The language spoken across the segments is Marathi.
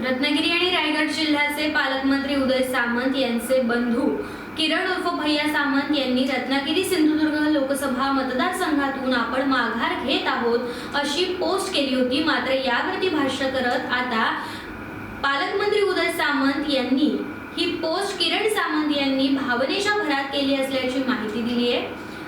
रत्नागिरी आणि रायगड जिल्ह्याचे पालकमंत्री उदय सामंत यांचे बंधू किरण उर्फ भैया सामंत यांनी रत्नागिरी सिंधुदुर्ग लोकसभा मतदारसंघातून आपण माघार घेत आहोत अशी पोस्ट केली होती. मात्र यावरती भाष्य करत आता पालकमंत्री उदय सामंत यांनी ही पोस्ट किरण सामंत यांनी भावनेच्या भरात केली असल्याची माहिती दिली आहे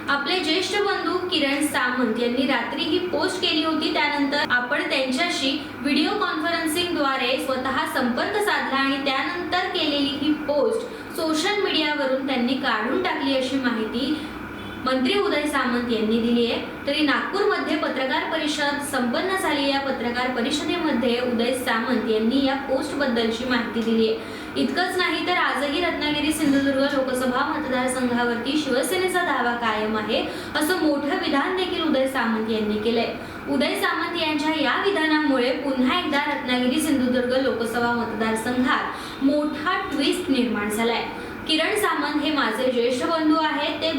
आपले ज्येष्ठ बंधू किरण सामंत यांनी रात्री ही पोस्ट केली होती. त्यानंतर आपण त्यांच्याशी व्हिडिओ कॉन्फरन्सिंगद्वारे स्वतः संपर्क साधला आणि त्यानंतर केलेली ही पोस्ट सोशल मीडियावरून त्यांनी काढून टाकली अशी माहिती मंत्री उदय सामंत यांनी दिली आहे. तरी नागपूरमध्ये पत्रकार परिषद संपन्न झाली या पत्रकार परिषदेमध्ये उदय सामंत यांनी या पोस्ट बद्दलची माहिती दिली आहे. इतकंच नाही तर आजही रत्नागिरी सिंधुदुर्ग लोकसभा मतदारसंघावरती शिवसेनेचा दावा कायम आहे असं मोठं विधान देखील उदय सामंत यांनी केलंय. उदय सामंत यांच्या या विधानामुळे पुन्हा एकदा रत्नागिरी सिंधुदुर्ग लोकसभा मतदारसंघात मोठा ट्विस्ट निर्माण झालाय. किरण सामंत हे माझे ज्येष्ठ बंधू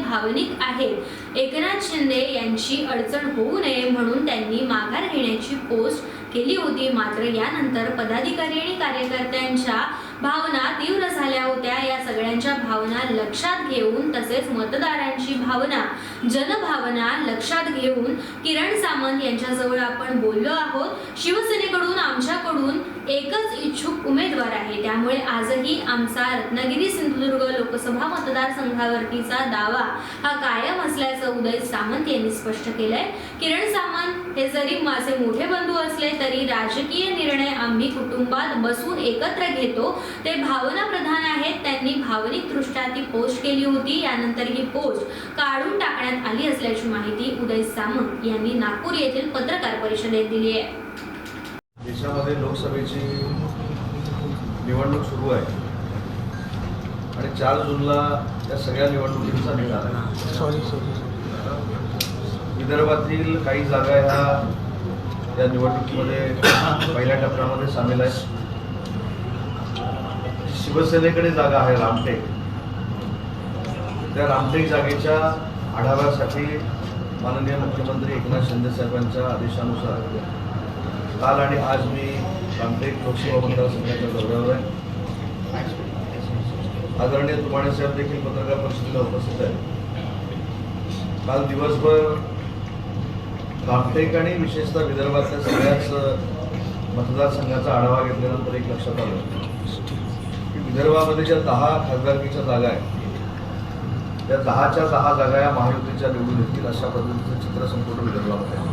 भावनिक आहेत एकनाथ शिंदे यांची अडचण होऊ नये म्हणून त्यांनी माघार घेण्याची पोस्ट केली होती. मात्र यानंतर पदाधिकारी आणि कार्यकर्त्यांच्या भावना तीव्र झाल्या होत्या. या सगळ्यांच्या भावना लक्षात घेऊन तसेच मतदारांची भावना जनभावना लक्षात घेऊन किरण सामंत यांच्याजवळ आपण बोललो आहोत. शिवसेनेकडून आमच्याकडून एकच इच्छुक उमेदवार आहे. त्यामुळे आजही आमचा रत्नागिरी सिंधुदुर्ग लोकसभा मतदारसंघावरतीचा दावा हा कायम असल्याचं उदय सामंत यांनी स्पष्ट केलंय. किरण सामंत हे जरी माझे मोठे बंधू असले तरी राजकीय निर्णय आम्ही कुटुंबात बसून एकत्र घेतो. ते भावना प्रधान आहेत. त्यांनी भावनिक दृष्ट्या ती पोस्ट केली होती. यानंतर ही पोस्ट काढून टाकण्यात आली असल्याची माहिती उदय सामंत यांनी नागपूर येथील पत्रकार परिषदेत दिली आहे. देशामध्ये लोकसभेची निवडणूक सुरू आहे. आणि चार जूनला या सगळ्या निवडणुकींचा निकाल आहे. सॉरी सॉरी विदर्भातील काही जागा ह्या या निवडणुकीमध्ये पहिल्या टप्प्यामध्ये सामील आहेत. शिवसेनेकडे जागा आहे रामटेक. त्या रामटेक जागेच्या आढाव्यासाठी माननीय मुख्यमंत्री एकनाथ शिंदे साहेबांच्या आदेशानुसार काल आणि आज मी रामटेक लोकसभा मतदारसंघाच्या दौऱ्यावर आहे. आदरणीय तुमाणे साहेब देखील पत्रकार परिषदेला उपस्थित आहेत. काल दिवसभर रामटेक आणि विशेषतः विदर्भातल्या सगळ्याच मतदारसंघाचा आढावा घेतल्यानंतर एक लक्षात आलं. की विदर्भामध्ये ज्या दहा खासदारकीच्या जागा आहेत. त्या दहाच्या दहा जागा या महायुतीच्या निवडून येतील अशा पद्धतीचं चित्र संपूर्ण विदर्भामध्ये आहे.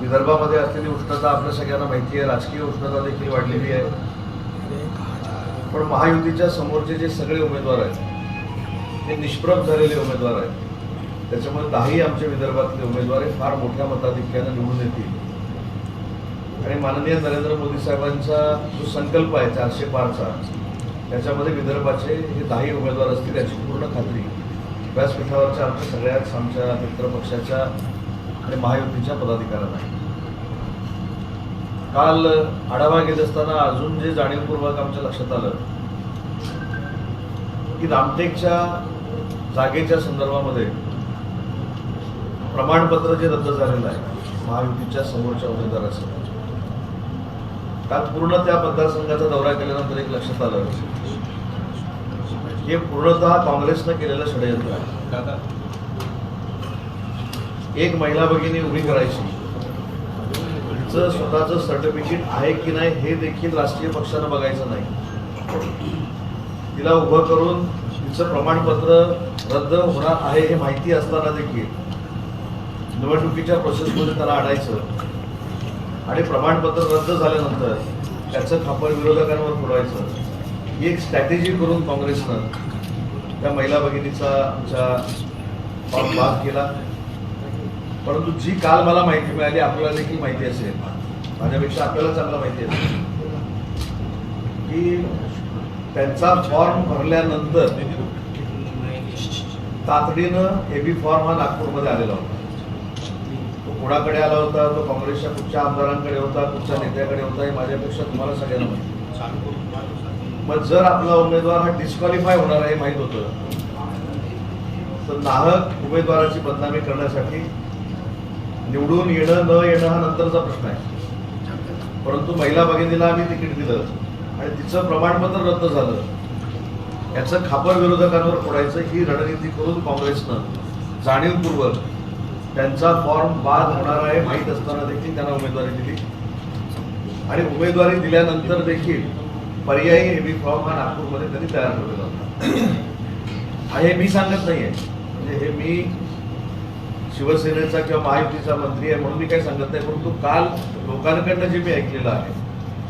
विदर्भामध्ये असलेली उष्णता आपल्या सगळ्यांना माहिती आहे. राजकीय उष्णता देखील वाढलेली आहे. पण महायुतीच्या समोरचे जे सगळे उमेदवार आहेत ते निष्प्रभ झालेले उमेदवार आहेत. त्याच्यामुळे दहाही आमच्या विदर्भातले उमेदवार फार मोठ्या मताधिक्यानं निवडून येतील. आणि माननीय नरेंद्र मोदी साहेबांचा जो संकल्प आहे चारशे पारचा त्याच्यामध्ये विदर्भाचे हे दहाही उमेदवार असतील याची पूर्ण खात्री व्यासपीठावरच्या आमच्या सगळ्याच आमच्या मित्रपक्षाच्या आणि महायुतीच्या पदाधिकाऱ्यांना. आहे काल आढावा घेत असताना अजून जे जाणीवपूर्वक आमच्या लक्षात आलं की रामटेकच्या जागेच्या संदर्भामध्ये प्रमाणपत्र जे रद्द झालेलं आहे महायुतीच्या समोरच्या उमेदवारासाठी काल पूर्ण त्या मतदारसंघाचा दौरा केल्यानंतर एक लक्षात आलं. हे पूर्णतः काँग्रेसनं केलेलं षडयंत्र आहे. एक महिला भगिनी उभी करायची. तिचं स्वतःचं सर्टिफिकेट आहे की नाही हे देखील राष्ट्रीय पक्षानं बघायचं नाही. तिला उभं करून तिचं प्रमाणपत्र रद्द होणार आहे हे माहिती असताना देखील निवडणुकीच्या प्रोसेसमध्ये त्याला अडायचं आणि प्रमाणपत्र रद्द झाल्यानंतर त्याचं खापर विरोधकांवर पुरवायचं ही एक स्ट्रॅटेजी करून काँग्रेसनं त्या महिला भगिनीचा आमच्या फॉर्म पास केला. परंतु जी काल मला माहिती मिळाली आपल्याला देखील माहिती असेल. माझ्यापेक्षा आपल्याला चांगलं माहिती असेल. की त्यांचा फॉर्म भरल्यानंतर तातडीनं एबी फॉर्म हा नागपूरमध्ये आलेला होता. कोणाकडे आला होता? तो काँग्रेसच्या कुठच्या आमदारांकडे होता कुठच्या नेत्याकडे होता हे माझ्यापेक्षा तुम्हाला सगळ्यांना माहिती मग जर आपला उमेदवार हा डिस्क्वालिफाय होणार आहे माहीत होतं तर नाहक उमेदवाराची बदनामी करण्यासाठी निवडून येणं न येणं हा नंतरचा प्रश्न आहे. परंतु महिला भगिनीला आम्ही तिकीट दिलं आणि तिचं प्रमाणपत्र रद्द झालं. याचं खापर विरोधकांवर फोडायचं ही रणनीती करून काँग्रेसनं जाणीवपूर्वक त्यांचा फॉर्म बाद होणार आहे माहीत असताना देखील त्यांना उमेदवारी दिली. आणि उमेदवारी दिल्यानंतर देखील पर्यायी एबी फॉर्म हा नागपूरमध्ये त्यांनी तयार केलेला होता. आणि हे मी सांगत नाहीये. म्हणजे हे मी शिवसेनेचा किंवा महायुतीचा मंत्री आहे म्हणून मी काही सांगत नाही परंतु काल लोकांकडनं जे मी ऐकलेलं आहे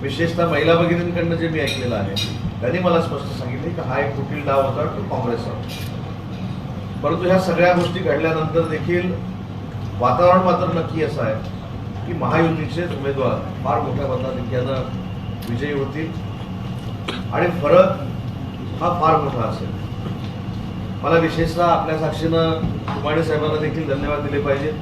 विशेषतः महिला भगिनींकडनं जे मी ऐकलेलं आहे त्यांनी मला स्पष्ट सांगितले की हा एक कुटील डाव होता तो काँग्रेसचा. परंतु ह्या सगळ्या गोष्टी घडल्यानंतर देखील वातावरण मात्र नक्की असं आहे की महायुतीचेच उमेदवार फार मोठ्या मताधिक्यानं विजयी होतील. आणि फरक हा फार मोठा असेल. मला विशेषतः आपल्या साक्षीनं कुमाडे साहेबांना देखील धन्यवाद दिले पाहिजेत.